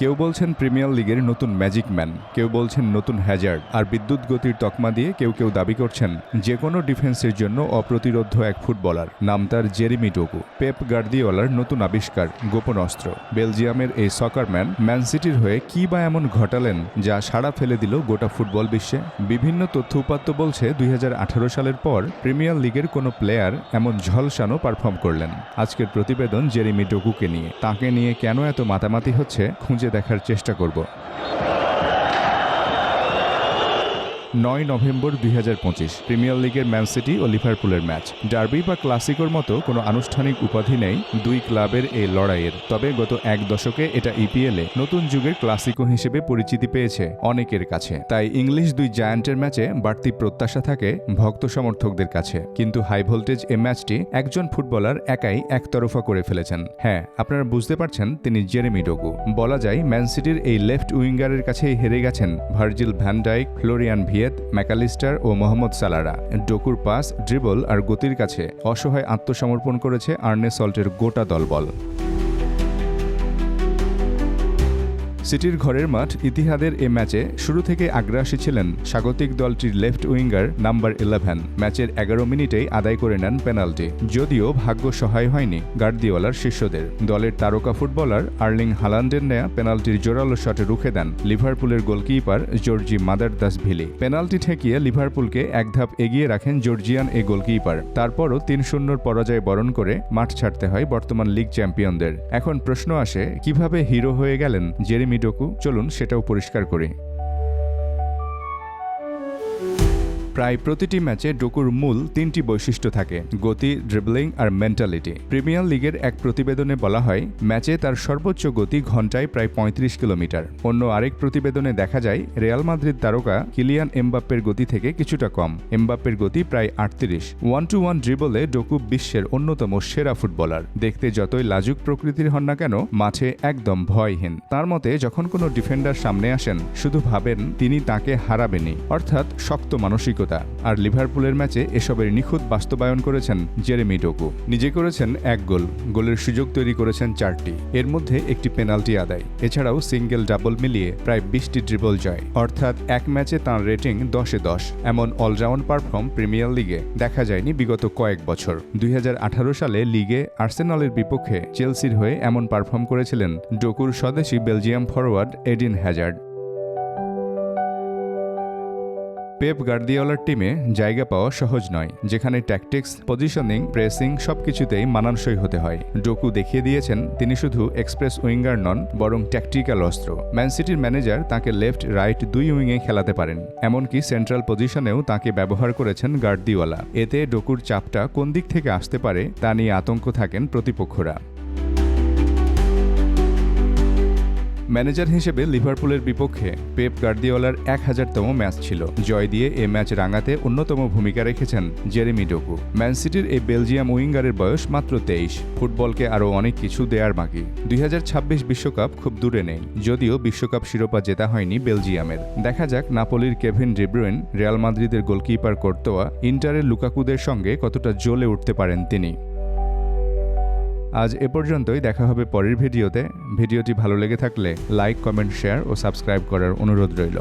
কেউ বলছেন প্রিমিয়ার লিগের নতুন ম্যাজিক ম্যান, কেউ বলছেন নতুন হ্যাজার্ড, আর বিদ্যুৎ গতির তকমা দিয়ে কেউ কেউ দাবি করছেন যে কোনো ডিফেন্সের জন্য অপ্রতিরোধ্য এক ফুটবলার। নাম তার জেরিমি ডোকু, পেপ গার্দিওয়ালার নতুন আবিষ্কার, গোপন অস্ত্র। বেলজিয়ামের এই সকারম্যান ম্যান সিটির হয়ে কি বা এমন ঘটালেন যা সাড়া ফেলে দিল গোটা ফুটবল বিশ্বে? বিভিন্ন তথ্য উপাত্ত বলছে দুই হাজার আঠারো সালের পর প্রিমিয়ার লিগের কোনো প্লেয়ার এমন ঝলসানো পারফর্ম করলেন। আজকের প্রতিবেদন জেরিমি ডোকুকে নিয়ে। তাকে নিয়ে কেন এত মাতামাতি হচ্ছে? খুঁজে দেখার চেষ্টা করব। নয় নভেম্বর দুই হাজার পঁচিশ, প্রিমিয়ার লিগের ম্যান সিটি ও লিভারপুলের ম্যাচ। ডার্বি বা ক্লাসিকোর মতো কোনো আনুষ্ঠানিক উপাধি নেই দুই ক্লাবের এই লড়াইয়ের। তবে গত এক দশকে এটা ইপিএলে নতুন যুগের ক্লাসিকো হিসেবে পরিচিতি পেয়েছে অনেকের কাছে। তাই ইংলিশ দুই জায়ান্টের ম্যাচে বাড়তি প্রত্যাশা থাকে ভক্ত সমর্থকদের কাছে। কিন্তু হাই ভোল্টেজ এ ম্যাচটি একজন ফুটবলার একাই একতরফা করে ফেলেছেন। হ্যাঁ আপনারা বুঝতে পারছেন তিনি জেরেমি ডোগু। বলা যায় ম্যান সিটির এই লেফট উইঙ্গারের কাছেই হেরে গেছেন ভার্জিল ভ্যানডাইক ফ্লোরিয়ান ভিয়েত ম্যাকালিস্টার ও মোহাম্মদ সালারা ডোকুর পাস, ড্রিবল আর গতির কাছে অসহায় আত্মসমর্পণ করেছে আর্নে সল্টের গোটা দলবল। সিটির ঘরের মাঠ ইতিহাদের এ ম্যাচে শুরু থেকে আগ্রাসী ছিলেন স্বাগতিক দলটির লেফট উইঙ্গার নাম্বার ইলেভেন। ম্যাচের এগারো মিনিটেই আদায় করে নেন পেনাল্টি। যদিও ভাগ্য সহায় হয়নি গার্দিওয়ালার শিষ্যদের। দলের তারকা ফুটবলার আর্লিং হালান্ডের নেয়া পেনাল্টির জোরালো শটে রুখে দেন লিভারপুলের goalkeeper Giorgi Mamardashvili penalty ঠেকিয়ে লিভারপুলকে এক ধাপ এগিয়ে রাখেন জর্জিয়ান এ গোলকিপার। তারপরও তিন শূন্যর পরাজয় বরণ করে মাঠ ছাড়তে হয় বর্তমান লিগ চ্যাম্পিয়নদের। এখন প্রশ্ন আসে, কীভাবে হিরো হয়ে গেলেন জেরেমি ডোকু চলুন সেটাও পরিষ্কার করি। প্রায় প্রতিটি ম্যাচে ডোকুর মূল তিনটি বৈশিষ্ট্য থাকে, গতি ড্রিবলিং আর মেন্টালিটি প্রিমিয়ার লিগের এক প্রতিবেদনে বলা হয়, ম্যাচে তার সর্বোচ্চ গতি ঘন্টায় প্রায় ৩৫ কিলোমিটার। অন্য আরেক প্রতিবেদনে দেখা যায়, রিয়াল মাদ্রিদ তারকা কিলিয়ান এমবাপ্পের গতি থেকে কিছুটা কম। এমবাপ্পের গতি প্রায় আটত্রিশ। ওয়ান টু ওয়ান ড্রিবলে ডোকু বিশ্বের অন্যতম সেরা ফুটবলার। দেখতে যতই লাজুক প্রকৃতির হন না কেন, মাঠে একদম ভয়হীন। তার মতে, যখন কোনো ডিফেন্ডার সামনে আসেন, শুধু ভাবেন, তিনি তাকে হারাবেনি অর্থাৎ শক্ত মানসিকতা। আর লিভারপুলের ম্যাচে এসবের নিখুঁত বাস্তবায়ন করেছেন জেরেমি ডোকু। নিজে করেছেন এক গোল, গোলের সুযোগ তৈরি করেছেন চারটি। এর মধ্যে একটি পেনাল্টি আদায়, এছাড়াও সিঙ্গেল ডাবল মিলিয়ে প্রায় বিশটি ড্রিবল জয়। অর্থাৎ এক ম্যাচে তাঁর রেটিং দশে দশ। এমন অলরাউন্ড পারফর্ম প্রিমিয়ার লিগে দেখা যায়নি বিগত কয়েক বছর। দুই হাজার আঠারো সালে লিগে আর্সেনালের বিপক্ষে চেলসির হয়ে এমন পারফর্ম করেছিলেন ডোকুর স্বদেশী Belgium forward Eden Hazard. Pep গার্দিওলার টিমে জায়গা পাওয়া সহজ নয়, যেখানে ট্যাকটিক্স পজিশনিং প্রেসিং সবকিছুতেই মানানসই হতে হয়। ডোকু দেখিয়ে দিয়েছেন, তিনি শুধু এক্সপ্রেস উইঙ্গার নন, বরং ট্যাকটিক্যাল অস্ত্র। ম্যান সিটির ম্যানেজার তাকে লেফট রাইট দুই উইংয়ে খেলাতে পারেন। এমনকি সেন্ট্রাল পজিশনেও তাকে ব্যবহার করেছেন গার্দিওয়ালা এতে ডোকুর চাপটা কোন দিক থেকে আসতে পারে, তা নিয়ে আতঙ্ক থাকেন প্রতিপক্ষরা। ম্যানেজার হিসেবে লিভারপুলের বিপক্ষে পেপ গার্দিওলার এক হাজারতম ম্যাচ ছিল। জয় দিয়ে এ ম্যাচ রাঙাতে অন্যতম ভূমিকা রেখেছেন জেরেমি ডোকু। ম্যান সিটির এই বেলজিয়াম উইঙ্গারের বয়স মাত্র তেইশ। ফুটবলকে আরও অনেক কিছু দেয়ার বাকি। দুই বিশ্বকাপ খুব দূরে নেই, যদিও বিশ্বকাপ শিরোপা জেতা হয়নি বেলজিয়ামের। দেখা যাক নাপোলির কেভিন ডিব্রুয়েন রিয়াল মাদ্রিদের গোলকিপার কর্তোয়া, ইন্টারের লুকাকুদের সঙ্গে কতটা জ্বলে উঠতে পারেন তিনি। আজ এ পর্যন্তই, দেখা হবে পরের ভিডিওতে। ভিডিওটি ভালো লেগে থাকলে লাইক, কমেন্ট, শেয়ার ও সাবস্ক্রাইব করার অনুরোধ রইল।